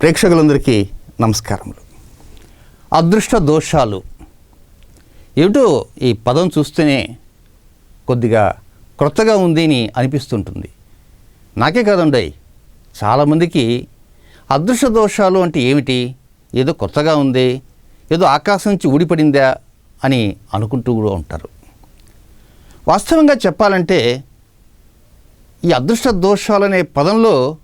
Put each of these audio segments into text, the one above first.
ప్రేక్షకులందరికీ నమస్కారములు. అదృష్ట దోషాలు. ఏమిటో ఈ పదం చూస్తేనే కొద్దిగా క్రొత్తగా ఉంది అని అనిపిస్తుంటుంది. నాకే కాదండి. చాలామందికి అదృష్ట దోషాలు అంటే ఏమిటి? ఏదో కొత్తగా ఉంది ఏదో ఆకాశం నుంచి ఊడిపడిందా అని అనుకుంటూ కూడా ఉంటారు. వాస్తవంగా చెప్పాలంటే ఈ అదృష్ట దోషాలనే పదంలో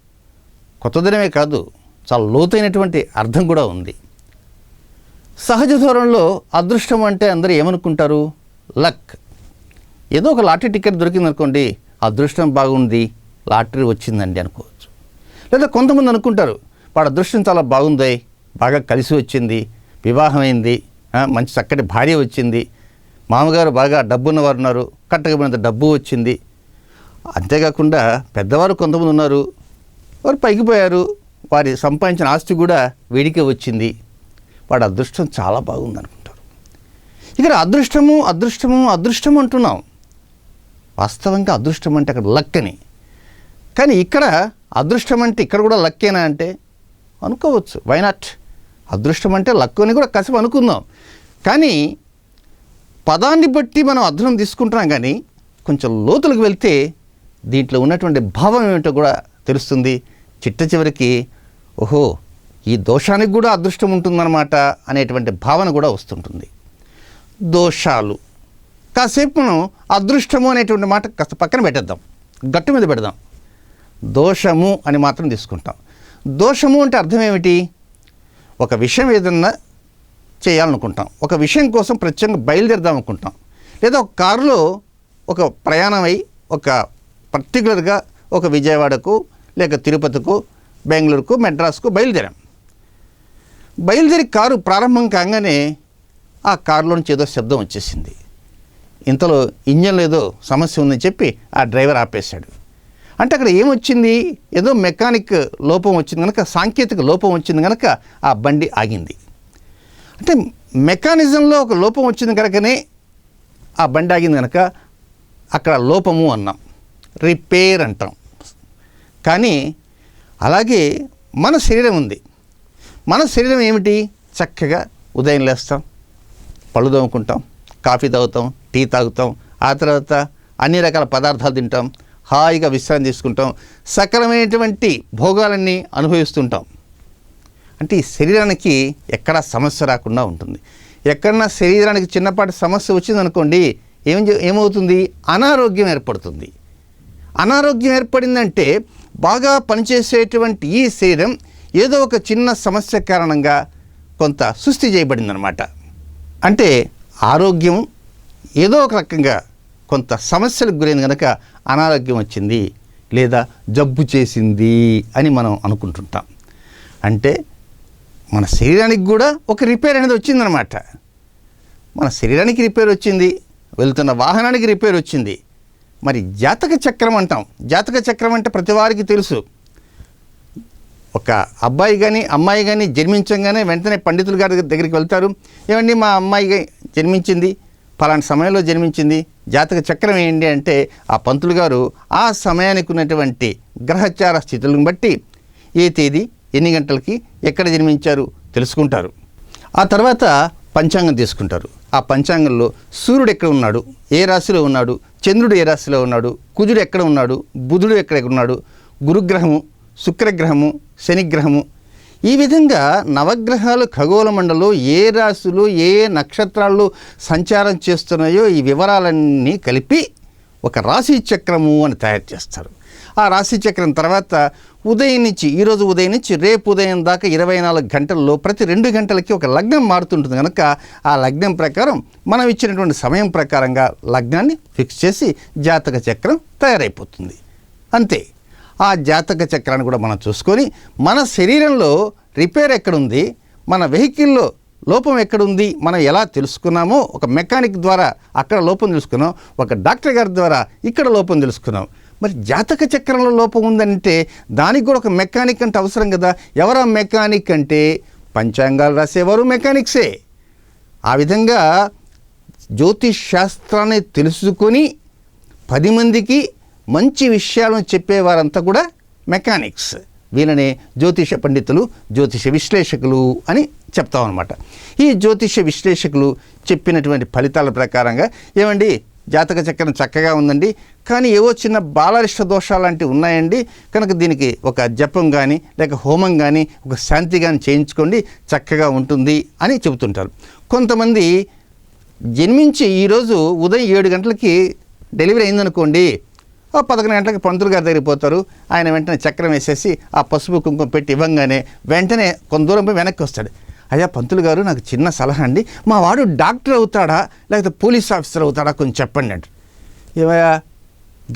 కొత్తదనమే కాదు చాలా లోతైనటువంటి అర్థం కూడా ఉంది. సహజ ధోరణిలో అదృష్టం అంటే అందరూ ఏమనుకుంటారు? లక్. ఏదో ఒక లాటరీ టికెట్ దొరికిందనుకోండి అదృష్టం బాగుంది లాటరీ వచ్చిందండి అనుకోవచ్చు. లేదా కొంతమంది అనుకుంటారు వాడు అదృష్టం చాలా బాగుంది బాగా కలిసి వచ్చింది వివాహమైంది మంచి చక్కటి భార్య వచ్చింది మామగారు బాగా డబ్బున్నవారు ఉన్నారు కట్టకపోయినంత డబ్బు వచ్చింది. అంతేకాకుండా పెద్దవారు కొంతమంది ఉన్నారు వారు పైకి పోయారు వారి సంపాదించిన ఆస్తి కూడా వీడికే వచ్చింది. వాడు అదృష్టం చాలా బాగుంది అనుకుంటారు ఇక్కడ అదృష్టము అదృష్టము అదృష్టం అంటున్నాం. వాస్తవంగా అదృష్టం అంటే అక్కడ లక్ అని కానీ ఇక్కడ అదృష్టం అంటే ఇక్కడ కూడా లక్కేనా అంటే? అనుకోవచ్చు. వైనాట్ అదృష్టం అంటే లక్ అని కూడా కసిపు అనుకుందాం. కానీ పదాన్ని బట్టి మనం అర్థం తీసుకుంటున్నాం కానీ కొంచెం లోతులకు వెళ్తే దీంట్లో ఉన్నటువంటి భావం ఏమిటో కూడా తెలుస్తుంది. చిట్ట చివరికి ఓహో ఈ దోషానికి కూడా అదృష్టం ఉంటుందన్నమాట అనేటువంటి భావన కూడా వస్తుంటుంది. దోషాలు. కాసేపు మనం అదృష్టము అనేటువంటి మాట కాస్త పక్కన పెట్టేద్దాం. గట్టు మీద పెడదాం. దోషము అని మాత్రం తీసుకుంటాం. దోషము అంటే అర్థం ఏమిటి? ఒక విషయం ఏదన్నా చేయాలనుకుంటాం. ఒక విషయం కోసం ప్రత్యేకంగా బయలుదేరదాం అనుకుంటాం. లేదా ఒక కారులో ఒక ప్రయాణం అయి ఒక పర్టికులర్గా ఒక విజయవాడకు లేక తిరుపతికు బెంగళూరుకు మెడ్రాస్కు బయలుదేరాం. బయలుదేరి కారు ప్రారంభం కాగానే ఆ కారులోంచి ఏదో శబ్దం వచ్చేసింది. ఇంతలో ఇంజన్లో ఏదో సమస్య ఉందని చెప్పి ఆ డ్రైవర్ ఆపేశాడు. అంటే అక్కడ ఏమొచ్చింది? ఏదో మెకానిక్ లోపం వచ్చింది కనుక సాంకేతిక లోపం వచ్చింది కనుక ఆ బండి ఆగింది. అంటే మెకానిజంలో ఒక లోపం వచ్చింది కనుకనే ఆ బండి ఆగింది కనుక అక్కడ లోపము అన్నాం. రిపేర్ అంటాం. కానీ అలాగే మన శరీరం ఉంది. మన శరీరం ఏమిటి? చక్కగా ఉదయం లేస్తాం పళ్ళు తోముకుంటాం కాఫీ తాగుతాం టీ తాగుతాం ఆ తర్వాత అన్ని రకాల పదార్థాలు తింటాం హాయిగా విశ్రాంతి తీసుకుంటాం సకలమైనటువంటి భోగాలన్నీ అనుభవిస్తుంటాం. అంటే ఈ శరీరానికి ఎక్కడా సమస్య రాకుండా ఉంటుంది. ఎక్కడన్నా శరీరానికి చిన్నపాటి సమస్య వచ్చిందనుకోండి ఏం ఏమవుతుంది? అనారోగ్యం ఏర్పడుతుంది. అనారోగ్యం ఏర్పడిందంటే బాగా పనిచేసేటువంటి ఈ శరీరం ఏదో ఒక చిన్న సమస్య కారణంగా కొంత సుస్థి చేయబడిందనమాట అంటే ఆరోగ్యం ఏదో ఒక రకంగా కొంత సమస్యలకు గురైంది కనుక అనారోగ్యం వచ్చింది లేదా జబ్బు చేసింది అని మనం అనుకుంటుంటాం. అంటే మన శరీరానికి కూడా ఒక రిపేర్ అనేది వచ్చిందనమాట మన శరీరానికి రిపేర్ వచ్చింది వెళ్తున్న వాహనానికి రిపేర్ వచ్చింది. మరి జాతక చక్రం అంటాం. జాతక చక్రం అంటే ప్రతి వారికి తెలుసు. ఒక అబ్బాయి కానీ అమ్మాయి కానీ జన్మించగానే వెంటనే పండితులు గారి దగ్గరికి వెళ్తారు. ఏమండి మా అమ్మాయి జన్మించింది? ఫలానా సమయంలో జన్మించింది? జాతక చక్రం ఏంటి అంటే ఆ పంతులు గారు ఆ సమయానికి ఉన్నటువంటి గ్రహచార స్థితులను బట్టి ఏ తేదీ ఎన్ని గంటలకి ఎక్కడ జన్మించారు తెలుసుకుంటారు. ఆ తర్వాత పంచాంగం తీసుకుంటారు. ఆ పంచాంగంలో సూర్యుడు ఎక్కడ ఉన్నాడు? ఏ రాశిలో ఉన్నాడు? చంద్రుడు ఏ రాశిలో ఉన్నాడు? కుజుడు ఎక్కడ ఉన్నాడు? బుధుడు ఎక్కడ ఉన్నాడు? గురుగ్రహము శుక్రగ్రహము శనిగ్రహము. ఈ విధంగా నవగ్రహాలు ఖగోళ మండలో ఏ రాశులు ఏ ఏ నక్షత్రాలు సంచారం చేస్తున్నాయో ఈ వివరాలన్నీ కలిపి ఒక రాశి చక్రము అని తయారు చేస్తారు. ఆ రాశి చక్రం తర్వాత ఉదయం నుంచి ఈరోజు ఉదయం నుంచి రేపు ఉదయం దాకా ఇరవై నాలుగు గంటల్లో ప్రతి రెండు గంటలకి ఒక లగ్నం మారుతుంటుంది. కనుక ఆ లగ్నం ప్రకారం మనం ఇచ్చినటువంటి సమయం ప్రకారంగా లగ్నాన్ని ఫిక్స్ చేసి జాతక చక్రం తయారైపోతుంది. అంతే. ఆ జాతక చక్రాన్ని కూడా మనం చూసుకొని మన శరీరంలో రిపేర్ ఎక్కడుంది? మన వెహికల్లో లోపం ఎక్కడుంది? మనం ఎలా తెలుసుకున్నామో ఒక మెకానిక్ ద్వారా అక్కడ లోపం తెలుసుకున్నాం ఒక డాక్టర్ గారి ద్వారా ఇక్కడ లోపం తెలుసుకున్నాం. మరి జాతక చక్రంలో లోపం ఉందంటే దానికి కూడా ఒక మెకానిక్ అంటే అవసరం కదా. ఎవరా మెకానిక్ అంటే? పంచాంగాలు రాసేవారు మెకానిక్సే. ఆ విధంగా జ్యోతిష్ శాస్త్రాన్ని తెలుసుకొని పది మందికి మంచి విషయాలను చెప్పేవారంతా కూడా మెకానిక్స్. వీళ్ళనే జ్యోతిష పండితులు జ్యోతిష విశ్లేషకులు అని చెప్తాం అనమాట ఈ జ్యోతిష విశ్లేషకులు చెప్పినటువంటి ఫలితాల ప్రకారంగా ఏమండి జాతక చక్రం చక్కగా ఉందండి. కానీ ఏవో చిన్న బాలరిష్ట దోషాలు లాంటివి ఉన్నాయండి. కనుక దీనికి ఒక జపం కానీ లేక హోమం కానీ ఒక శాంతి కానీ చేయించుకోండి. చక్కగా ఉంటుంది అని చెబుతుంటారు. కొంతమంది జన్మించి ఈరోజు ఉదయం ఏడు గంటలకి డెలివరీ అయిందనుకోండి. పదకొండు గంటలకు పంతులు గారి దగ్గరికి పోతారు. ఆయన వెంటనే చక్రం వేసేసి ఆ పసుపు కుంకుమ పెట్టి ఇవ్వంగానే వెంటనే కొంత దూరం పోయి వెనక్కి వస్తాడు. అయ్యా పంతులు గారు నాకు చిన్న సలహా అండి. మా వాడు డాక్టర్ అవుతాడా? లేకపోతే పోలీస్ ఆఫీసర్ అవుతాడా? కొంచెం చెప్పండి అంట. ఏమయ్యా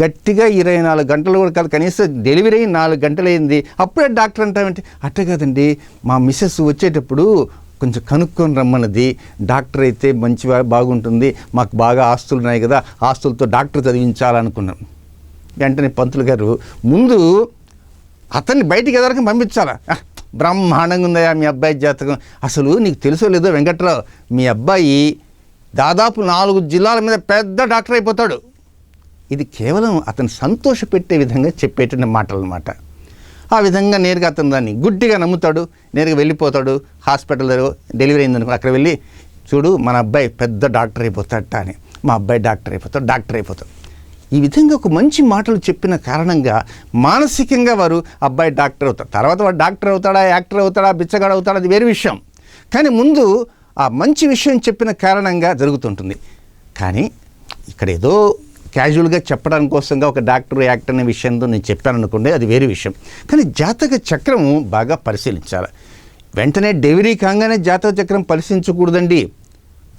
గట్టిగా ఇరవై నాలుగు గంటలు కూడా కాదు కనీసం డెలివరీ అయ్యి నాలుగు గంటలు అయింది అప్పుడే డాక్టర్ అంటామంటే అట్టే కదండి. మా మిస్సెస్ వచ్చేటప్పుడు కొంచెం కనుక్కొని రమ్మన్నది. డాక్టర్ అయితే మంచి బాగుంటుంది. మాకు బాగా ఆస్తులు ఉన్నాయి కదా ఆస్తులతో డాక్టర్ చదివించాలనుకున్నాం. వెంటనే పంతులు గారు ముందు అతన్ని బయటికి ఎదరికి పంపించాలా? బ్రహ్మాండంగా ఉందయ్యా మీ అబ్బాయి జాతకం. అసలు నీకు తెలుసో లేదో వెంకట్రావు మీ అబ్బాయి దాదాపు నాలుగు జిల్లాల మీద పెద్ద డాక్టర్ అయిపోతాడు. ఇది కేవలం అతను సంతోషపెట్టే విధంగా చెప్పేటువంటి మాటలు అనమాట ఆ విధంగా నేరుగా అతను దాన్ని గుడ్డిగా నమ్ముతాడు నేరుగా వెళ్ళిపోతాడు హాస్పిటల్ డెలివరీ అయిందనుకో అక్కడ వెళ్ళి చూడు మన అబ్బాయి పెద్ద డాక్టర్ అయిపోతాడట అని. మా అబ్బాయి డాక్టర్ అయిపోతాడు డాక్టర్ అయిపోతాడు. ఈ విధంగా ఒక మంచి మాటలు చెప్పిన కారణంగా మానసికంగా వారు అబ్బాయి డాక్టర్ అవుతారు తర్వాత వాడు డాక్టర్ అవుతాడా యాక్టర్ అవుతాడా బిచ్చగాడు అవుతాడా అది వేరే విషయం. కానీ ముందు ఆ మంచి విషయం చెప్పిన కారణంగా జరుగుతుంటుంది. కానీ ఇక్కడ ఏదో క్యాజువల్గా చెప్పడానికి కోసంగా ఒక డాక్టర్ యాక్టర్ అనే విషయంతో నేను చెప్పాను అనుకోండి అది వేరే విషయం. కానీ జాతక చక్రము బాగా పరిశీలించాలి. వెంటనే డెలివరీ కాగానే జాతక చక్రం పరిశీలించకూడదండి.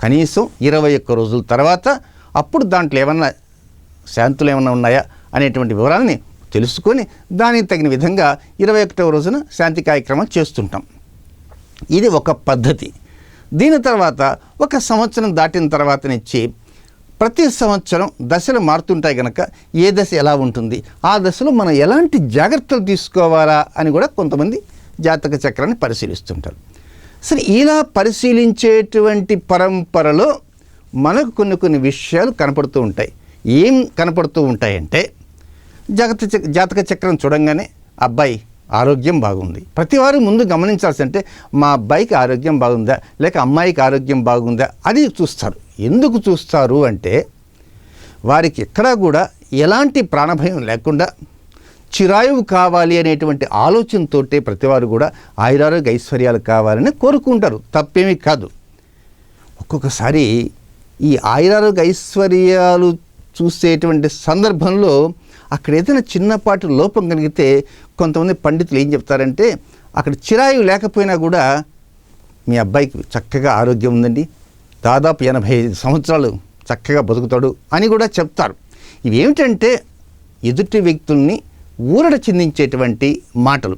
కనీసం ఇరవై ఒక్క రోజుల తర్వాత అప్పుడు దాంట్లో ఏమన్నా శాంతులు ఏమైనా ఉన్నాయా అనేటువంటి వివరాలని తెలుసుకొని దానికి తగిన విధంగా ఇరవై ఒకటవ రోజున శాంతి కార్యక్రమం చేస్తుంటాం. ఇది ఒక పద్ధతి. దీని తర్వాత ఒక సంవత్సరం దాటిన తర్వాత నుంచి ప్రతి సంవత్సరం దశలు మారుతుంటాయి కనుక ఏ దశ ఎలా ఉంటుంది ఆ దశలో మనం ఎలాంటి జాగ్రత్తలు తీసుకోవాలా అని కూడా కొంతమంది జాతక చక్రాన్ని పరిశీలిస్తుంటారు. సరే ఇలా పరిశీలించేటువంటి పరంపరలో మనకు కొన్ని కొన్ని విషయాలు కనపడుతూ ఉంటాయి. ఏం కనపడుతూ ఉంటాయంటే జాతక జాతక చక్రం చూడంగానే అబ్బాయి ఆరోగ్యం బాగుంది. ప్రతివారు ముందు గమనించాల్సి అంటే మా అబ్బాయికి ఆరోగ్యం బాగుందా లేక అమ్మాయికి ఆరోగ్యం బాగుందా అది చూస్తారు. ఎందుకు చూస్తారు అంటే వారికి ఎక్కడా కూడా ఎలాంటి ప్రాణభయం లేకుండా చిరాయువు కావాలి అనేటువంటి ఆలోచనతో ప్రతివారు కూడా ఆయురారోగ్య ఐశ్వర్యాలు కావాలని కోరుకుంటారు. తప్పేమీ కాదు. ఒక్కొక్కసారి ఈ ఆయురారోగ్య ఐశ్వర్యాలు చూసేటువంటి సందర్భంలో అక్కడ ఏదైనా చిన్నపాటి లోపం కలిగితే కొంతమంది పండితులు ఏం చెప్తారంటే అక్కడ చిరాయు లేకపోయినా కూడా మీ అబ్బాయికి చక్కగా ఆరోగ్యం ఉందండి. దాదాపు ఎనభై ఐదు సంవత్సరాలు చక్కగా బతుకుతాడు అని కూడా చెప్తారు. ఇవేమిటంటే ఎదుటి వ్యక్తుల్ని ఊరట చెందించేటువంటి మాటలు.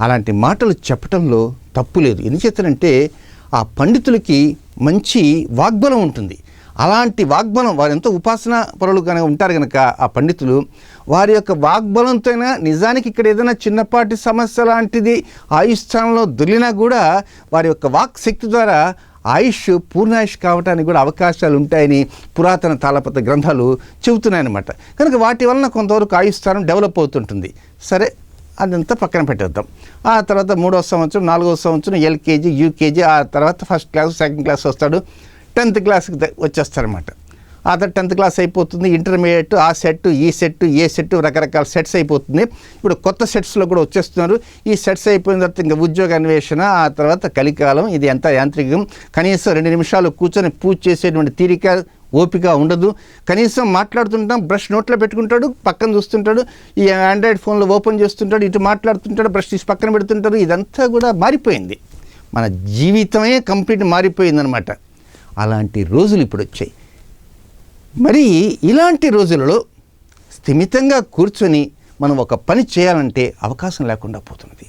అలాంటి మాటలు చెప్పటంలో తప్పు లేదు. ఎందుచేతనంటే ఆ పండితులకి మంచి వాగ్బలం ఉంటుంది. అలాంటి వాగ్బలం వారు ఎంతో ఉపాసన పరులు కనుక ఉంటారు కనుక ఆ పండితులు వారి యొక్క వాగ్బలంతోనే నిజానికి ఇక్కడ ఏదైనా చిన్నపాటి సమస్య లాంటిది ఆయుష్ఠానంలో దొరికినా కూడా వారి యొక్క వాక్ శక్తి ద్వారా ఆయుష్ పూర్ణాయుష్ కావడానికి కూడా అవకాశాలు ఉంటాయని పురాతన తాళపత్ర గ్రంథాలు చెబుతున్నాయన్నమాట. కనుక వాటి వలన కొంతవరకు ఆయుష్ఠానం డెవలప్ అవుతుంటుంది. సరే అదంతా పక్కన పెట్టేద్దాం. ఆ తర్వాత మూడో సంవత్సరం నాలుగో సంవత్సరం ఎల్కేజీ యూకేజీ ఆ తర్వాత ఫస్ట్ క్లాస్ సెకండ్ క్లాస్ వస్తాడు. టెన్త్ క్లాస్కి వచ్చేస్తారనమాట ఆ తర్వాత టెన్త్ క్లాస్ అయిపోతుంది ఇంటర్మీడియట్ ఆ సెట్ ఈ సెట్ ఏ సెట్ రకరకాల సెట్స్ అయిపోతుంది. ఇప్పుడు కొత్త సెట్స్లో కూడా వచ్చేస్తున్నారు. ఈ సెట్స్ అయిపోయిన తర్వాత ఇంకా ఉద్యోగ అన్వేషణ ఆ తర్వాత కలికాలం ఇది ఎంత యాంత్రికం. కనీసం రెండు నిమిషాలు కూర్చొని పూజ చేసేటువంటి తీరిక ఓపిక ఉండదు. కనీసం మాట్లాడుతుంటాం బ్రష్ నోట్లో పెట్టుకుంటాడు పక్కన చూస్తుంటాడు ఈ ఆండ్రాయిడ్ ఫోన్లో ఓపెన్ చేస్తుంటాడు ఇటు మాట్లాడుతుంటాడు బ్రష్ తీసి పక్కన పెడుతుంటాడు ఇదంతా కూడా మారిపోయింది. మన జీవితమే కంప్లీట్ మారిపోయిందనమాట అలాంటి రోజులు ఇప్పుడు వచ్చాయి. మరి ఇలాంటి రోజులలో స్థిమితంగా కూర్చొని మనం ఒక పని చేయాలంటే అవకాశం లేకుండా పోతున్నది.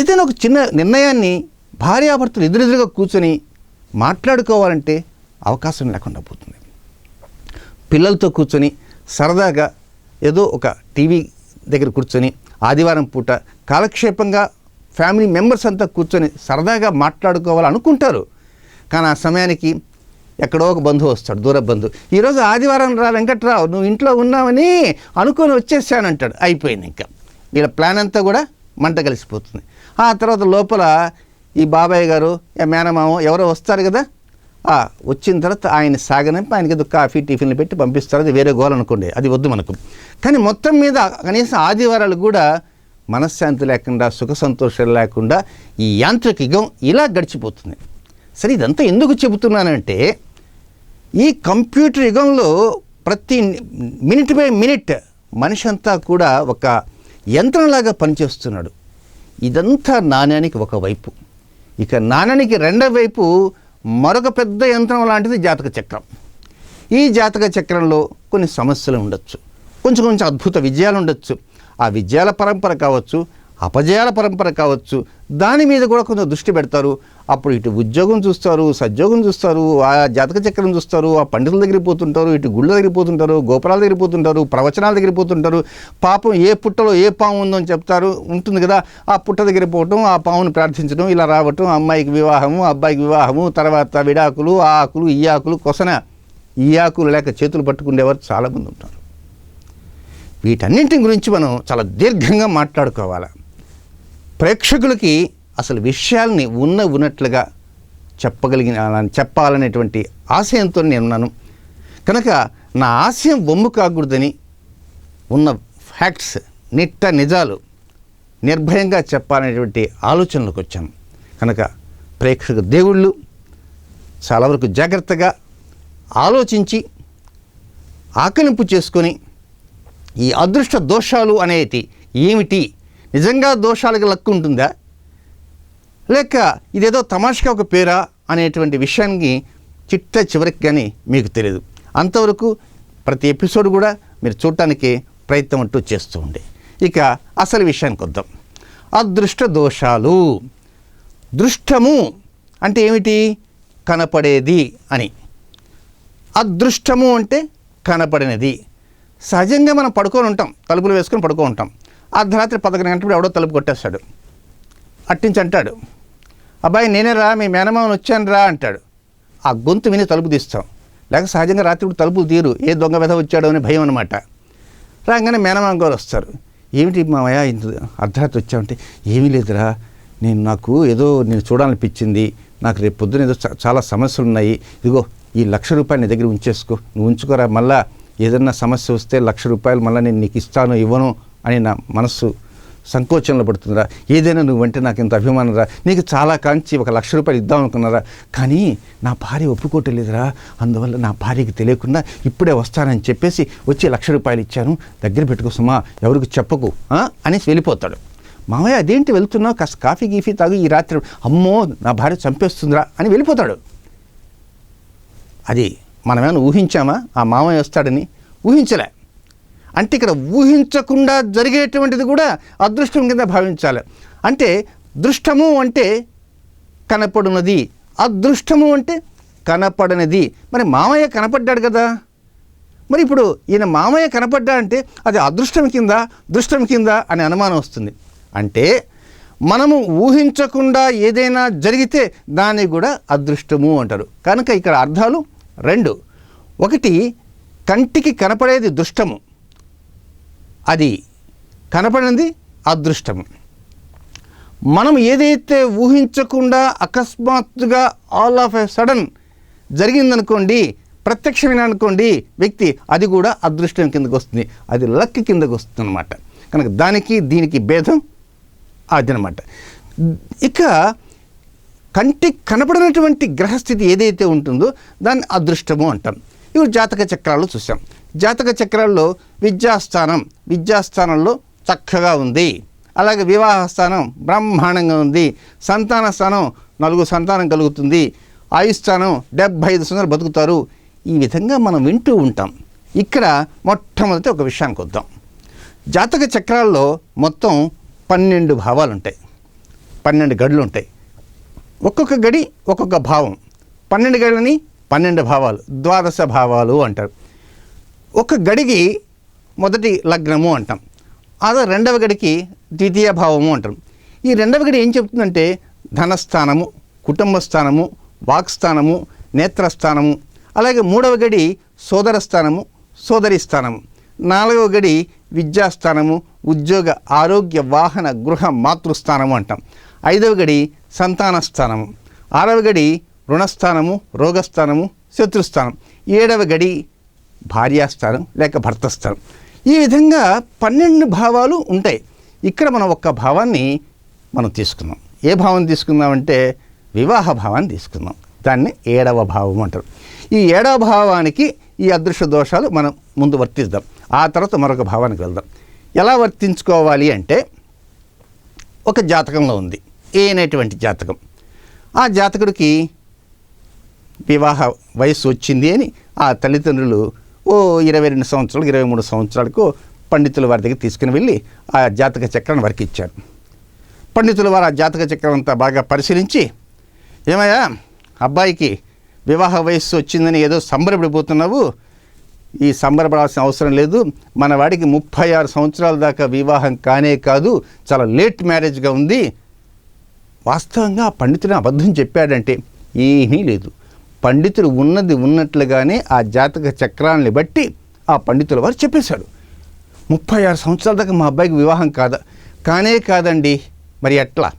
ఏదైనా ఒక చిన్న నిర్ణయాన్ని భార్యాభర్తలు ఎదురెదురుగా కూర్చొని మాట్లాడుకోవాలంటే అవకాశం లేకుండా పోతుంది. పిల్లలతో కూర్చొని సరదాగా ఏదో ఒక టీవీ దగ్గర కూర్చొని ఆదివారం పూట కాలక్షేపంగా ఫ్యామిలీ మెంబర్స్ అంతా కూర్చొని సరదాగా మాట్లాడుకోవాలనుకుంటారు. కానీ ఆ సమయానికి ఎక్కడో ఒక బంధువు వస్తాడు దూర బంధువు. ఈరోజు ఆదివారం రా వెంకట్రావు నువ్వు ఇంట్లో ఉన్నావని అనుకొని వచ్చేసానంటాడు. అయిపోయింది ఇంకా. వీళ్ళ ప్లాన్ అంతా కూడా మంట కలిసిపోతుంది. ఆ తర్వాత లోపల ఈ బాబాయ్ గారు మేనమామ ఎవరో వస్తారు కదా? ఆ వచ్చిన తర్వాత ఆయన సాగనంపి ఆయనకి ఏదో కాఫీ టిఫిన్లు పెట్టి పంపిస్తారు. అది వేరే గోల్ అనుకోండి. అది వద్దు మనకు. కానీ మొత్తం మీద కనీసం ఆదివారాలు కూడా మనశ్శాంతి లేకుండా సుఖ సంతోషాలు లేకుండా ఈ యాంత్రిక యుగం ఇలా గడిచిపోతుంది. సరే ఇదంతా ఎందుకు చెబుతున్నానంటే ఈ కంప్యూటర్ యుగంలో ప్రతి మినిట్ బై మినిట్ మనిషి అంతా కూడా ఒక యంత్రంలాగా పనిచేస్తున్నాడు. ఇదంతా నాణ్యానికి ఒక వైపు. ఇక నాణ్యానికి రెండో వైపు మరొక పెద్ద యంత్రం లాంటిది జాతక చక్రం. ఈ జాతక చక్రంలో కొన్ని సమస్యలు ఉండొచ్చు. కొంచెం కొంచెం అద్భుత విజయాలు ఉండొచ్చు. ఆ విజయాల పరంపర కావచ్చు అపజయాల పరంపర కావచ్చు దాని మీద కూడా కొంచెం దృష్టి పెడతారు. అప్పుడు ఇటు ఉద్యోగం చూస్తారు సద్యోగం చూస్తారు ఆ జాతక చక్రం చూస్తారు ఆ పండితుల దగ్గరికి పోతుంటారు ఇటు గుళ్ళ దగ్గర పోతుంటారు గోపురాల దగ్గరికి పోతుంటారు ప్రవచనాల దగ్గరికి పోతుంటారు. పాపం ఏ పుట్టలో ఏ పాము ఉందో అని చెప్తారు ఉంటుంది కదా. ఆ పుట్ట దగ్గర పోవటం ఆ పాముని ప్రార్థించడం ఇలా రావటం అమ్మాయికి వివాహము అబ్బాయికి వివాహము తర్వాత విడాకులు ఆ ఆకులు ఈ ఆకులు కొసన. ఈ ఆకులు లేక చేతులు పట్టుకునేవారు చాలామంది ఉంటారు. వీటన్నింటి గురించి మనం చాలా దీర్ఘంగా మాట్లాడుకోవాలి? ప్రేక్షకులకి అసలు విషయాల్ని ఉన్న ఉన్నట్లుగా చెప్పగలిగిన చెప్పాలనేటువంటి ఆశయంతో నేనున్నాను. కనుక నా ఆశయం బొమ్ము కాకూడదని ఉన్న ఫ్యాక్ట్స్ నిట్ట నిజాలు నిర్భయంగా చెప్పాలనేటువంటి ఆలోచనలకు వచ్చాను. కనుక ప్రేక్షక దేవుళ్ళు చాలా వరకు జాగ్రత్తగా ఆలోచించి ఆకలింపు చేసుకొని ఈ అదృష్ట దోషాలు అనేటి ఏమిటి నిజంగా దోషాలకు లక్కు ఉంటుందా? లేక ఇదేదో తమాషగా ఒక పేరా అనేటువంటి విషయానికి చిట్ట చివరికి కానీ మీకు తెలియదు అంతవరకు ప్రతి ఎపిసోడ్ కూడా మీరు చూడటానికి ప్రయత్నం అంటూ చేస్తూ ఉండే. ఇక అసలు విషయానికి వద్దాం. అదృష్ట దోషాలు. దృష్టము అంటే ఏమిటి? కనపడేది అని. అదృష్టము అంటే కనపడినది. సహజంగా మనం పడుకొని ఉంటాం తలుపులు వేసుకొని పడుకొని ఉంటాం. అర్ధరాత్రి పదకొండు గంటలు ఎవడో తలుపు కొట్టేస్తాడు. అట్టించి అంటాడు అబ్బాయి నేనే రా మీ మేనమామని వచ్చాను రా అంటాడు. ఆ గొంతు విని తలుపు తీస్తాం. లేక సహజంగా రాత్రి కూడా తలుపులు తీరు ఏ దొంగ విధ వచ్చాడో అని భయం అనమాట రాగానే మేనమామ గారు వస్తారు. ఏమిటి మామయ్య ఇంత అర్ధరాత్రి వచ్చామంటే ఏమీ లేదురా. నేను నాకు ఏదో నేను చూడాలనిపించింది. నాకు రేపు పొద్దున ఏదో చాలా సమస్యలు ఉన్నాయి ఇదిగో ఈ లక్ష రూపాయలు నీ దగ్గర ఉంచేసుకో. నువ్వు ఉంచుకోరా మళ్ళా ఏదన్నా సమస్య వస్తే లక్ష రూపాయలు మళ్ళీ నేను నీకు ఇస్తాను ఇవ్వను. అని నా మనస్సు సంకోచంలో పడుతుందిరా. ఏదైనా నువ్వంటే నాకు ఇంత అభిమానం రా నీకు చాలా కాంచి ఒక లక్ష రూపాయలు ఇద్దాం అనుకున్నారా. కానీ నా భార్య ఒప్పుకోవట్లేదురా. అందువల్ల నా భార్యకి తెలియకుండా ఇప్పుడే వస్తానని చెప్పేసి వచ్చి లక్ష రూపాయలు ఇచ్చాను. దగ్గర పెట్టుకో సుమా. ఎవరికి చెప్పకు. ఆ? అనేసి వెళ్ళిపోతాడు. మామయ్య అదేంటి వెళ్తున్నావు? కాస్త కాఫీ గీఫీ తాగు ఈ రాత్రి. అమ్మో నా భార్య చంపేస్తుందిరా అని వెళ్ళిపోతాడు. అది మనమేమైనా ఊహించామా? ఆ మామయ్య వస్తాడని ఊహించలే. అంటే ఇక్కడ ఊహించకుండా జరిగేటువంటిది కూడా అదృష్టం కింద భావించాలి. అంటే దృష్టము అంటే కనపడునది. అదృష్టము అంటే కనపడనిది. మరి మామయ్య కనపడ్డాడు కదా. మరి ఇప్పుడు ఈయన మామయ్య కనపడ్డా అంటే అది అదృష్టం కింద దృష్టం కింద అనే అనుమానం వస్తుంది. అంటే మనము ఊహించకుండా ఏదైనా జరిగితే దాన్ని కూడా అదృష్టము అంటారు. కనుక ఇక్కడ అర్థాలు రెండు. ఒకటి కంటికి కనపడేది దుష్టము. అది కనపడింది అదృష్టం. మనం ఏదైతే ఊహించకుండా అకస్మాత్తుగా ఆల్ ఆఫ్ ఎ సడన్ జరిగిందనుకోండి ప్రత్యక్షమైన అనుకోండి వ్యక్తి అది కూడా అదృష్టం కిందకు వస్తుంది. అది లక్ కిందకు వస్తుంది అనమాట కనుక దానికి దీనికి భేదం అదనమాట. ఇక కంటికి కనపడినటువంటి గ్రహస్థితి ఏదైతే ఉంటుందో దాన్ని అదృష్టము అంటాం. ఇప్పుడు జాతక చక్రాలు చూసాం. జాతక చక్రాల్లో విద్యాస్థానం విద్యాస్థానంలో చక్కగా ఉంది. అలాగే వివాహ స్థానం బ్రహ్మాండంగా ఉంది. సంతాన స్థానం నలుగురు సంతానం కలుగుతుంది. ఆయుస్థానం డెబ్భై ఐదు సంవత్సరాలు బతుకుతారు. ఈ విధంగా మనం వింటూ ఉంటాం. ఇక్కడ మొట్టమొదటి ఒక విషయానికి వద్దాం. జాతక చక్రాల్లో మొత్తం పన్నెండు భావాలు ఉంటాయి పన్నెండు గడులు ఉంటాయి ఒక్కొక్క గడి ఒక్కొక్క భావం. పన్నెండు గడులని పన్నెండు భావాలు. ద్వాదశ భావాలు అంటారు. ఒక గడికి మొదటి లగ్నము అంటాం. అదే రెండవ గడికి ద్వితీయ భావము అంటాం. ఈ రెండవ గడి ఏం చెప్తుందంటే ధనస్థానము కుటుంబ స్థానము వాక్స్థానము నేత్రస్థానము అలాగే మూడవ గడి సోదర స్థానము సోదరి స్థానము నాలుగవ గడి విద్యాస్థానము ఉద్యోగ ఆరోగ్య వాహన గృహ మాతృస్థానము అంటాం. ఐదవ గడి సంతాన స్థానము ఆరవ గడి రుణస్థానము రోగస్థానము శత్రుస్థానం. ఏడవ గడి భార్యాస్థానం లేక భర్తస్థానం ఈ విధంగా పన్నెండు భావాలు ఉంటాయి. ఇక్కడ మనం ఒక్క భావాన్ని మనం తీసుకున్నాం ఏ భావం తీసుకుందామంటే వివాహ భావాన్ని తీసుకుందాం. దాన్ని ఏడవ భావం అంటారు. ఈ ఏడవ భావానికి ఈ అదృశ్య దోషాలు మనం ముందు వర్తిద్దాం. ఆ తర్వాత మరొక భావానికి వెళ్దాం. ఎలా వర్తించుకోవాలి అంటే ఒక జాతకంలో ఉంది. ఏ అనేటువంటి జాతకం? ఆ జాతకుడికి వివాహ వయస్సు వచ్చింది అని ఆ తల్లిదండ్రులు ఓ ఇరవై రెండు సంవత్సరాలు ఇరవై మూడు సంవత్సరాలకు పండితుల వారి దగ్గర తీసుకుని వెళ్ళి ఆ జాతక చక్రాన్ని వారికి ఇచ్చారు పండితుల వారు ఆ జాతక చక్రం అంతా బాగా పరిశీలించి ఏమయ్యా అబ్బాయికి వివాహ వయస్సు వచ్చిందని ఏదో సంబరపడిపోతున్నావు. ఈ సంబరపడాల్సిన అవసరం లేదు. మన వాడికి ముప్పై ఆరు సంవత్సరాల దాకా వివాహం కానే కాదు చాలా లేట్ మ్యారేజ్గా ఉంది. వాస్తవంగా ఆ పండితుడు అబద్ధం చెప్పాడంటే ఏమీ లేదు. పండితుడు ఉన్నది ఉన్నట్లుగానే ఆ జాతక చక్రాన్ని బట్టి ఆ పండితుల వారు చెప్పేశాడు. ముప్పై ఆరు సంవత్సరాల దాకా మా అబ్బాయికి వివాహం కాదా? కానే కాదండి. మరి ఎట్లా?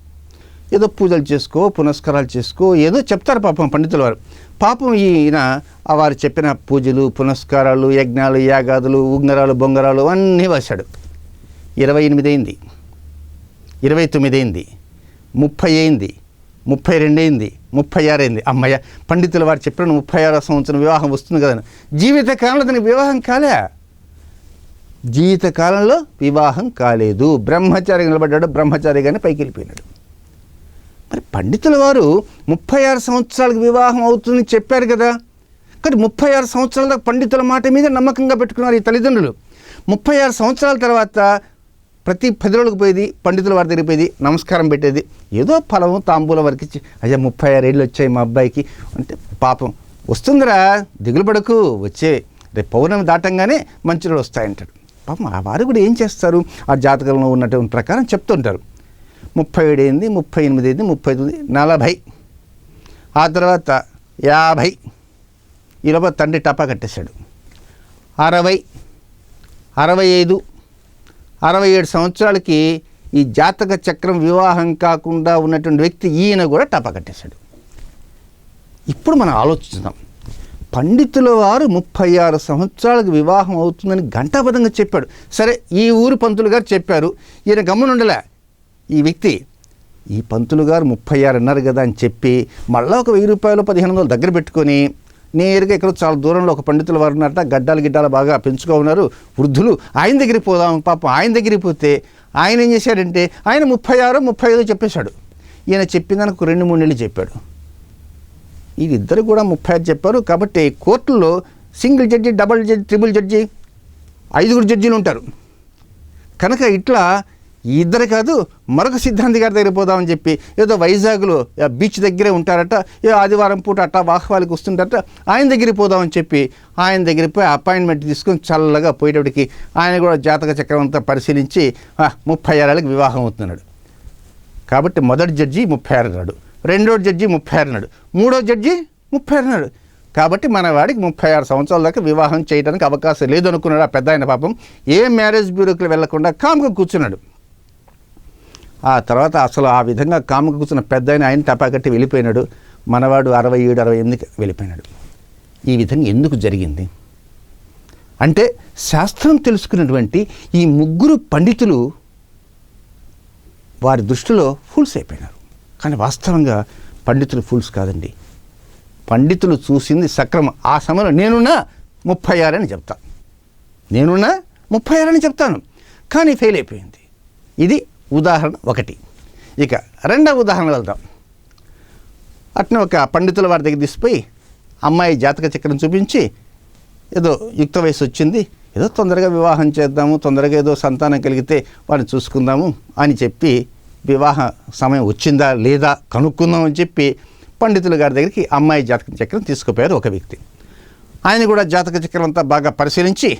ఏదో పూజలు చేసుకో పునస్కారాలు చేసుకో ఏదో చెప్తారు పాపం పండితుల వారు. పాపం ఈయన వారు చెప్పిన పూజలు పునస్కారాలు యజ్ఞాలు యాగాదులు ఉంగరాలు బొంగరాలు అన్నీ వేశాడు. ఇరవై ఎనిమిది అయింది. ఇరవై తొమ్మిది అయింది. ముప్పై అయింది. ముప్పై రెండు అయింది. ముప్పై ఆరు అయింది అమ్మయ్య పండితుల వారు చెప్పిన ముప్పై ఆరో సంవత్సరం వివాహం వస్తుంది కదా జీవితకాలంలో దానికి వివాహం కాలే. జీవితకాలంలో వివాహం కాలేదు. బ్రహ్మచారి నిలబడ్డాడు బ్రహ్మచారిగానే పైకి వెళ్ళిపోయినాడు. మరి పండితుల వారు ముప్పై ఆరు సంవత్సరాలకు వివాహం అవుతుందని చెప్పారు కదా. కానీ ముప్పై ఆరు సంవత్సరాల దాకా పండితుల మాట మీద నమ్మకంగా పెట్టుకున్నారు ఈ తల్లిదండ్రులు. ముప్పై ఆరు సంవత్సరాల తర్వాత ప్రతి పది రోజులకు పోయేది పండితుల వారి దగ్గరికి పోయేది నమస్కారం పెట్టేది. ఏదో ఫలము తాంబూలం వరకు ఇచ్చి అయ్యా ముప్పై ఆరు ఏళ్ళు వచ్చాయి మా అబ్బాయికి. అంటే పాపం వస్తుందిరా దిగులు పడకు వచ్చే రేపు పౌర్ణమి దాటంగానే మంచి రోజులు వస్తాయంటాడు. పాపం ఆ వారు కూడా ఏం చేస్తారు? ఆ జాతకంలో ఉన్నటువంటి ప్రకారం చెప్తుంటారు. ముప్పై ఏడు అయింది ముప్పై ఎనిమిది అయింది ముప్పై తొమ్మిది నలభై. ఆ తర్వాత యాభై. ఈ తండ్రి టపా కట్టేశాడు. అరవై. అరవై ఐదు. అరవై ఏడు సంవత్సరాలకి ఈ జాతక చక్రం వివాహం కాకుండా ఉన్నటువంటి వ్యక్తి ఈయన కూడా టపా కట్టేశాడు. ఇప్పుడు మనం ఆలోచిస్తున్నాం పండితుల వారు ముప్పై ఆరు సంవత్సరాలకు వివాహం అవుతుందని ఘంటాపదంగా చెప్పాడు. సరే ఈ ఊరు పంతులు గారు చెప్పారు. ఈయన గమ్మునుండలే ఈ వ్యక్తి ఈ పంతులు గారు ముప్పై ఆరు అన్నారు కదా అని చెప్పి మళ్ళీ ఒక వెయ్యి రూపాయలు పదిహేను వందలు దగ్గర పెట్టుకొని నేరుగా ఇక్కడ చాలా దూరంలో ఒక పండితుల వారు ఉన్నారట. గడ్డాలు గిడ్డాలు బాగా పెంచుకో ఉన్నారు. వృద్ధులు ఆయన దగ్గరికి పోదాం పాపం ఆయన దగ్గరికి పోతే ఆయన ఏం చేశాడంటే ఆయన ముప్పై ఆరు ముప్పై ఐదు చెప్పేశాడు. ఈయన చెప్పిన రెండు మూడు నెలలు చెప్పాడు. వీళ్ళిద్దరు కూడా ముప్పై ఐదు చెప్పారు. కాబట్టి కోర్టులో single judge double judge triple judge ఐదుగురు జడ్జీలు ఉంటారు. కనుక ఇట్లా ఇద్దరు కాదు మరొక సిద్ధాంతి గారి దగ్గర పోదామని చెప్పి ఏదో వైజాగ్లో బీచ్ దగ్గరే ఉంటారట ఏ ఆదివారం పూట అట్ట వాహవాలకు వస్తుంటారట ఆయన దగ్గరికి పోదామని చెప్పి ఆయన దగ్గరికి పోయి అపాయింట్మెంట్ తీసుకొని చల్లగా పోయేటప్పటికి ఆయన కూడా జాతక చక్రం అంతా పరిశీలించి ముప్పై ఆరేళ్ళకి వివాహం అవుతున్నాడు. కాబట్టి మొదటి జడ్జి ముప్పై ఆరు నాడు రెండో జడ్జి ముప్పై ఆరు నాడు మూడో జడ్జి ముప్పై ఆరు నాడు కాబట్టి మన వాడికి ముప్పై ఆరు సంవత్సరాల దాకా వివాహం చేయడానికి అవకాశం లేదు అనుకున్నాడు ఆ పెద్ద ఆయన పాపం ఏ మ్యారేజ్ బ్యూరోకి వెళ్ళకుండా కామ్గా కూర్చున్నాడు. ఆ తర్వాత అసలు ఆ విధంగా కామ్గా కూర్చున్న పెద్ద ఆయన ఆయన టపాకట్టి వెళ్ళిపోయినాడు. మనవాడు అరవై ఏడు అరవై ఎనిమిదికి వెళ్ళిపోయినాడు. ఈ విధంగా ఎందుకు జరిగింది? అంటే శాస్త్రం తెలుసుకున్నటువంటి ఈ ముగ్గురు పండితులు వారి దృష్టిలో ఫూల్స్ అయిపోయినారు. కానీ వాస్తవంగా పండితులు ఫూల్స్ కాదండి. పండితులు చూసింది సక్రమం. ఆ సమయంలో నేనున్నా ముప్పై ఆరు అని నేనున్నా ముప్పై ఆరు అని చెప్తాను. కానీ ఫెయిల్ అయిపోయింది. ఇది ఉదాహరణ ఒకటి. ఇక రెండవ ఉదాహరణ వెళ్దాం. అట్నే ఒక పండితుల వారి దగ్గర తీసిపోయి అమ్మాయి జాతక చక్రం చూపించి ఏదో యుక్త వయసు వచ్చింది ఏదో తొందరగా వివాహం చేద్దాము తొందరగా ఏదో సంతానం కలిగితే వాడిని చూసుకుందాము అని చెప్పి వివాహ సమయం వచ్చిందా లేదా కనుక్కుందాం అని చెప్పి పండితుల గారి దగ్గరికి అమ్మాయి జాతక చక్రం తీసుకుపోయారు ఒక వ్యక్తి. ఆయన కూడా జాతక చక్రం అంతా బాగా పరిశీలించి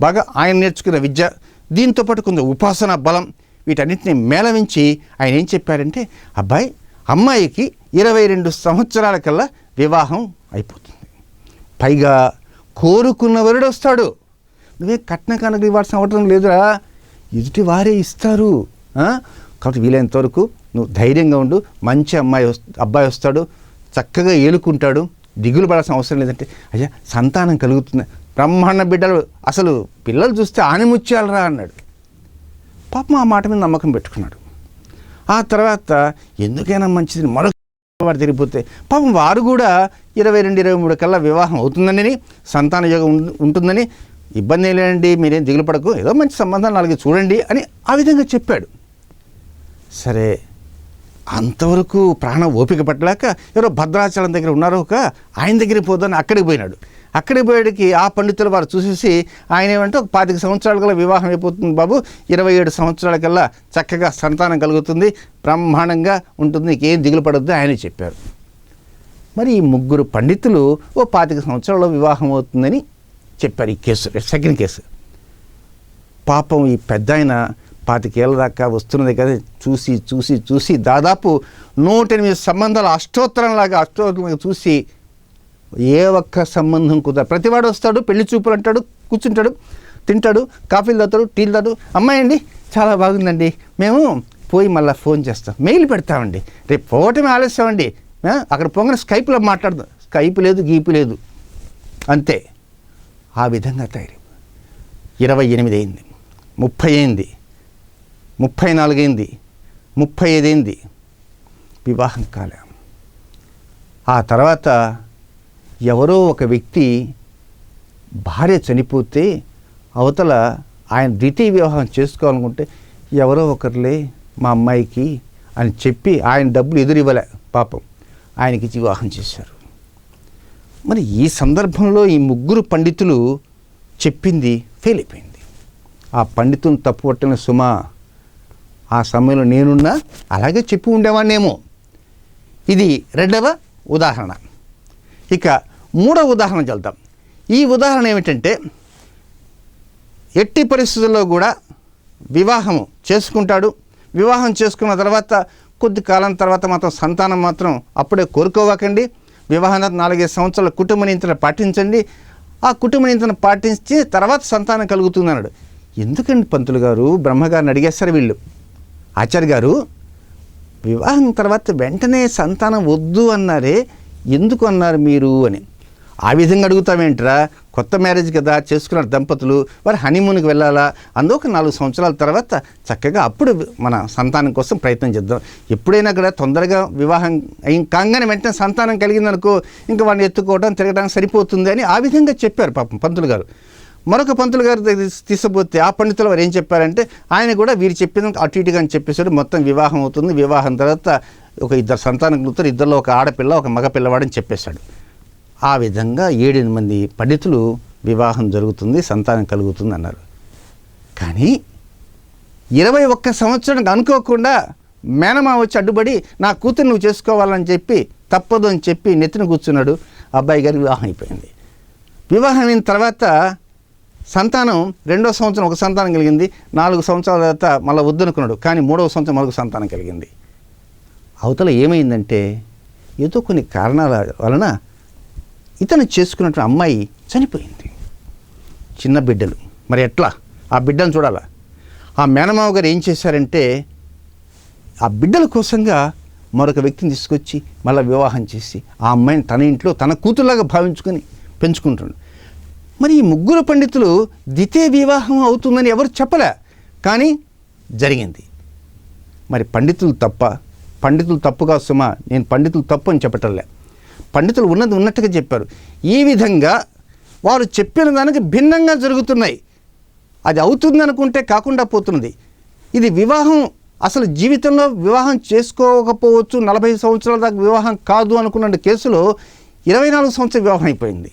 బాగా ఆయన నేర్చుకున్న విద్య దీంతో పాటు కొంత ఉపాసన బలం వీటన్నిటిని మేళవించి ఆయన ఏం చెప్పారంటే అబ్బాయి అమ్మాయికి ఇరవై రెండు సంవత్సరాల కల్లా వివాహం అయిపోతుంది. పైగా కోరుకున్న వరుడు వస్తాడు. నువ్వే కట్న కనుక ఇవ్వాల్సిన అవసరం లేదురా. ఎదుటి వారే ఇస్తారు. కాబట్టి వీలైనంత వరకు నువ్వు ధైర్యంగా ఉండు. మంచి అమ్మాయి అబ్బాయి వస్తాడు. చక్కగా ఏలుకుంటాడు. దిగులు పడాల్సిన అవసరం లేదంటే అయ్యా సంతానం కలుగుతుంది. బ్రహ్మాండ బిడ్డలు అసలు పిల్లలు చూస్తే ఆనిముత్యాలరా అన్నాడు. పాపం ఆ మాట మీద నమ్మకం పెట్టుకున్నాడు. ఆ తర్వాత ఎందుకైనా మంచిది మరొక వాడు తిరిగిపోతే పాపం వారు కూడా ఇరవై రెండు ఇరవై మూడు కల్లా వివాహం అవుతుందని సంతాన యోగం ఉంటుందని ఇబ్బంది లేదండి మీరేం దిగులు పడకు ఏదో మంచి సంబంధాలు నాలుగు చూడండి అని ఆ విధంగా చెప్పాడు. సరే అంతవరకు ప్రాణం ఓపిక పట్టలేక ఎవరో భద్రాచలం దగ్గర ఉన్నారో ఒక ఆయన దగ్గరికి పోదని అక్కడికి పోయినాడు. అక్కడికి పోయేటికి ఆ పండితులు వారు చూసేసి ఆయన ఏమంటే ఒక పాతిక సంవత్సరాల కల్లా వివాహం అయిపోతుంది బాబు. ఇరవై ఏడు సంవత్సరాల కల్లా చక్కగా సంతానం కలుగుతుంది. బ్రహ్మాండంగా ఉంటుంది. నీకేం దిగులు పడద్దు ఆయన చెప్పారు. మరి ఈ ముగ్గురు పండితులు ఓ పాతిక సంవత్సరాల్లో వివాహం అవుతుందని చెప్పారు ఈ కేసు సెకండ్ కేసు. పాపం ఈ పెద్ద ఆయన పాతికేళ్ళ దాకా వస్తున్నది కదా చూసి చూసి చూసి దాదాపు నూట ఎనిమిది సంబంధాలు అష్టోత్తరంలాగా అష్టోత్తరంలాగా చూసి ఏ ఒక్క సంబంధం కుదరదు ప్రతివాడు వస్తాడు పెళ్ళి చూపులు అంటాడు కూర్చుంటాడు తింటాడు కాఫీలు తాతాడు టీలు తాడు అమ్మాయి అండి చాలా బాగుందండి. మేము పోయి మళ్ళీ ఫోన్ చేస్తాం. మెయిల్ పెడతామండి. రేపు పోవటమే ఆలస్యం అండి అక్కడ పోగానే స్కైప్లో మాట్లాడదాం. స్కైప్ లేదు గీపు లేదు. అంతే. ఆ విధంగా తయారు ఇరవై ఎనిమిది అయింది. ముప్పై అయింది. ముప్పై నాలుగైంది ముప్పై ఐదు అయింది. వివాహం కాలే. ఆ తర్వాత ఎవరో ఒక వ్యక్తి భార్య చనిపోతే అవతల ఆయన ద్వితీయ వివాహం చేసుకోవాలనుకుంటే ఎవరో ఒకరిలే మా అమ్మాయికి అని చెప్పి ఆయన డబ్బులు ఎదురు ఇవ్వలే పాపం. ఆయనకి వివాహం చేశారు. మరి ఈ సందర్భంలో ఈ ముగ్గురు పండితులు చెప్పింది ఫెయిల్ అయిపోయింది ఆ పండితుని తప్పు పట్టిన సుమ ఆ సమయంలో నేనున్నా అలాగే చెప్పి ఉండేవాడినేమో ఇది రెండవ ఉదాహరణ. ఇక మూడవ ఉదాహరణ చెల్దాం ఈ ఉదాహరణ ఏమిటంటే ఎట్టి పరిస్థితుల్లో కూడా వివాహం చేసుకుంటాడు. వివాహం చేసుకున్న తర్వాత కొద్ది కాలం తర్వాత మాత్రం సంతానం మాత్రం అప్పుడే కోరుకోవాకండి. వివాహం నాలుగైదు సంవత్సరాల కుటుంబ నియంత్రణ పాటించండి. ఆ కుటుంబ నియంత్రణ పాటించి తర్వాత సంతానం కలుగుతుంది అన్నాడు ఎందుకండి పంతులు గారు? బ్రహ్మగారిని అడిగేస్తారు వీళ్ళు. ఆచార్య గారు వివాహం తర్వాత వెంటనే సంతానం వద్దు అన్నారే ఎందుకు అన్నారు మీరు అని. ఆ విధంగా అడుగుతామేంట్రా కొత్త మ్యారేజ్ కదా చేసుకున్న దంపతులు వారు హనీమూన్కి వెళ్ళాలా? అందులో ఒక నాలుగు సంవత్సరాల తర్వాత చక్కగా అప్పుడు మన సంతానం కోసం ప్రయత్నం చేద్దాం. ఎప్పుడైనా కూడా తొందరగా వివాహం అయిన కాగానే వెంటనే సంతానం కలిగిందనుకో ఇంకా వాడిని ఎత్తుకోవడం తిరగడానికి సరిపోతుంది అని ఆ విధంగా చెప్పారు పాపం పంతులు గారు. మరొక పంతులు గారు తీసుకుపోతే ఆ పండితులు వారు ఏం చెప్పారంటే ఆయన కూడా వీరు చెప్పిన అటు ఇటుగా అని చెప్పేసాడు మొత్తం వివాహం అవుతుంది. వివాహం తర్వాత ఒక ఇద్దరు సంతానం కలుగుతారు ఇద్దరిలో ఒక ఆడపిల్ల ఒక మగ పిల్లవాడని చెప్పేశాడు. ఆ విధంగా ఏడెనిమిది మంది పండితులు వివాహం జరుగుతుంది సంతానం కలుగుతుంది అన్నారు. కానీ ఇరవై ఒక్క సంవత్సరానికి అనుకోకుండా మేనమా వచ్చి అడ్డుపడి నా కూతురు నువ్వు చేసుకోవాలని చెప్పి తప్పదు అని చెప్పి నెత్తిన కూర్చున్నాడు. అబ్బాయి గారి వివాహం అయిపోయింది. వివాహం అయిన తర్వాత సంతానం రెండో సంవత్సరం ఒక సంతానం కలిగింది నాలుగు సంవత్సరాల తర్వాత మళ్ళీ వద్దనుకున్నాడు. కానీ మూడవ సంవత్సరం మరొక సంతానం కలిగింది. అవతల ఏమైందంటే ఏదో కొన్ని కారణాల వలన ఇతను చేసుకున్నటువంటి అమ్మాయి చనిపోయింది. చిన్న బిడ్డలు. మరి ఎట్లా? ఆ బిడ్డను చూడాలా? ఆ మేనమావ గారు ఏం చేశారంటే ఆ బిడ్డల కోసంగా మరొక వ్యక్తిని తీసుకొచ్చి మళ్ళీ వివాహం చేసి ఆ అమ్మాయిని తన ఇంట్లో తన కూతురులాగా భావించుకొని పెంచుకుంటున్నాడు మరి ఈ ముగ్గురు పండితులు ద్వితీయ వివాహం అవుతుందని ఎవరు చెప్పలే. కానీ జరిగింది. మరి పండితులు తప్ప పండితులు తప్పుగా సుమ నేను పండితులు తప్పు అని చెప్పటంలే పండితులు ఉన్నది ఉన్నట్టుగా చెప్పారు. ఈ విధంగా వారు చెప్పిన దానికి భిన్నంగా జరుగుతున్నాయి. అది అవుతుంది అనుకుంటే కాకుండా పోతున్నది. ఇది వివాహం అసలు జీవితంలో వివాహం చేసుకోకపోవచ్చు నలభై సంవత్సరాల దాకా వివాహం కాదు అనుకున్న కేసులో ఇరవై నాలుగు సంవత్సరాల వివాహం అయిపోయింది.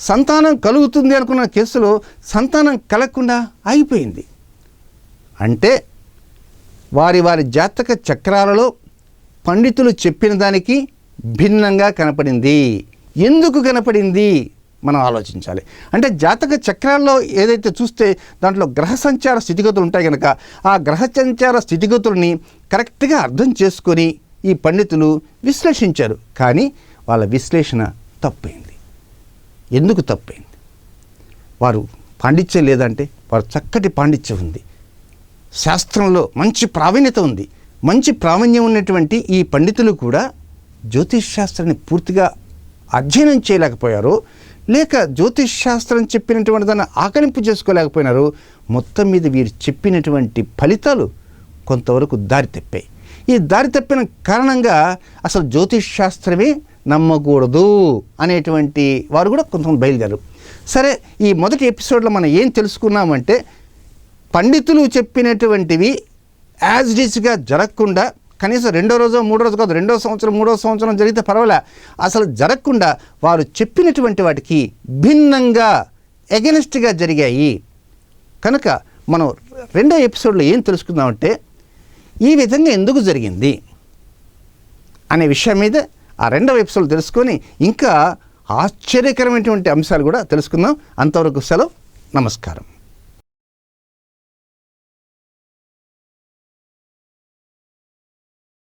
సంతానం కలుగుతుంది అనుకున్న కేసులో సంతానం కలగకుండా అయిపోయింది అంటే వారి వారి జాతక చక్రాలలో పండితులు చెప్పిన దానికి భిన్నంగా కనపడింది. ఎందుకు కనపడింది? మనం ఆలోచించాలి. అంటే జాతక చక్రాల్లో ఏదైతే చూస్తే దాంట్లో గ్రహ సంచార స్థితిగతులు ఉంటాయి కనుక ఆ గ్రహ సంచార స్థితిగతుల్ని కరెక్ట్గా అర్థం చేసుకొని ఈ పండితులు విశ్లేషించారు. కానీ వాళ్ళ విశ్లేషణ తప్పైంది. ఎందుకు తప్పైంది? వారు పాండిత్యం లేదంటే వారు చక్కటి పాండిత్యం ఉంది. శాస్త్రంలో మంచి ప్రావీణ్యత ఉంది. మంచి ప్రావీణ్యం ఉన్నటువంటి ఈ పండితులు కూడా జ్యోతిష్ శాస్త్రాన్ని పూర్తిగా అధ్యయనం చేయలేకపోయారు. లేక జ్యోతిష్ శాస్త్రం చెప్పినటువంటి దాన్ని ఆకలింపు చేసుకోలేకపోయినారు. మొత్తం మీద వీరు చెప్పినటువంటి ఫలితాలు కొంతవరకు దారి తప్పాయి. ఈ దారి తప్పిన కారణంగా అసలు జ్యోతిష్ శాస్త్రమే నమ్మకూడదు అనేటువంటి వారు కూడా కొంతమంది బయలుదేరారు. సరే ఈ మొదటి ఎపిసోడ్లో మనం ఏం తెలుసుకున్నామంటే పండితులు చెప్పినటువంటివి యాజ్ డిస్గా జరగకుండా కనీసం రెండో రోజు మూడో రోజు కాదు రెండో సంవత్సరం మూడో సంవత్సరం జరిగితే పర్వాలే. అసలు జరగకుండా వారు చెప్పినటువంటి వాటికి భిన్నంగా ఎగెనిస్ట్గా జరిగాయి. కనుక మనం రెండో ఎపిసోడ్లో ఏం తెలుసుకుందామంటే ఈ విధంగా ఎందుకు జరిగింది అనే విషయం మీద ఆ రెండవ ఎపిసోడ్ తెలుసుకొని ఇంకా ఆశ్చర్యకరమైనటువంటి అంశాలు కూడా తెలుసుకుందాం. అంతవరకు సెలవు. నమస్కారం.